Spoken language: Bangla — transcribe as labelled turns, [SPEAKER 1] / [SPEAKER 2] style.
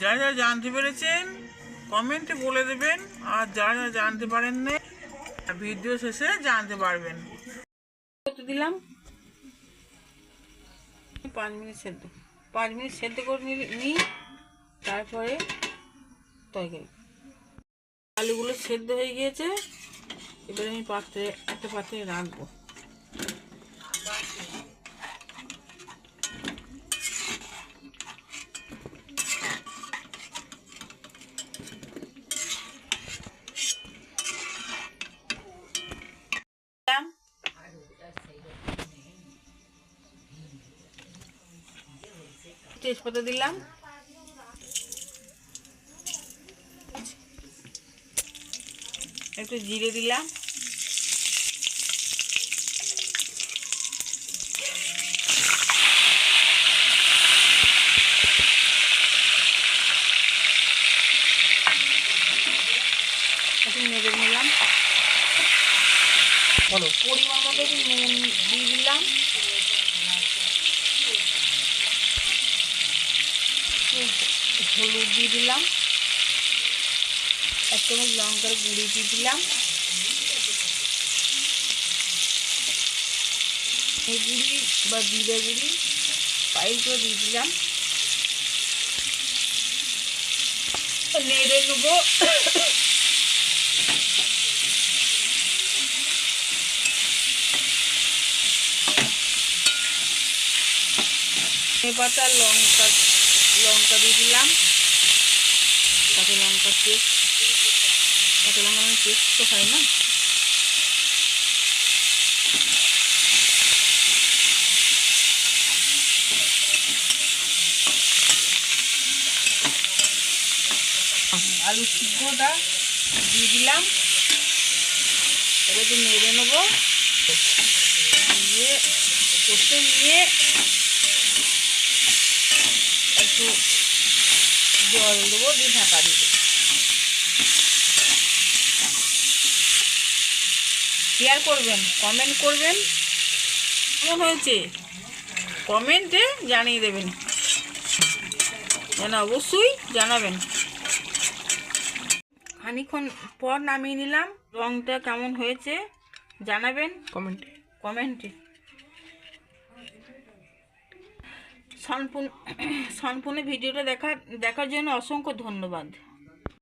[SPEAKER 1] যা যা জানতে পেরেছেন কমেন্টে বলে দেবেন। আর যা যা জানতে পারেন না ভিডিও শেষে জানতে পারবেন। দিলাম। পাঁচ মিনিট সেদ্ধ। পাঁচ মিনিট সেদ্ধ করে নিই, তারপরে তরকারি। আলুগুলো সেদ্ধ হয়ে গিয়েছে। এবারে আমি পাত্রে একটা পাত্রে রাখব দিলাম। তেজপাতা দিলাম। একটু জিরে দিলাম। একটু নেড়ে নিলাম।
[SPEAKER 2] বলো।
[SPEAKER 1] পরিমাণ মতো একটু নুন দিয়ে দিলাম একটু হলুদ দিয়ে দিলাম। এক চামচ লঙ্কার গুঁড়ি দিয়ে দিলাম। গুঁড়ি বা জিরে গুঁড়ি পাইল করে দিয়ে দিলাম। নেড়ে নেব। পাতা, লঙ্কা লঙ্কা দিয়ে দিলাম। কাঁচা লঙ্কা পেস্ট কাঁচা লঙ্কা মানে পেস্ট তো হয় না। আলু সিদ্ধটা দিয়ে দিলাম। এবার একটু নেব। নিয়ে কষে নিয়ে একটু জল দেবো দিয়ে ঢাকা দেবো। শেয়ার করবেন কমেন্ট করবেন। কেমন হয়েছে? কমেন্টে জানিয়ে দেবেন। যেন অবশ্যই জানাবেন। খানিক্ষণ পর নামিয়ে নিলাম। রংটা কেমন হয়েছে? জানাবেন।
[SPEAKER 2] কমেন্টে
[SPEAKER 1] কমেন্টে সম্পূর্ণ সম্পূর্ণ ভিডিওটা দেখা দেখার জন্য অসংখ্য ধন্যবাদ।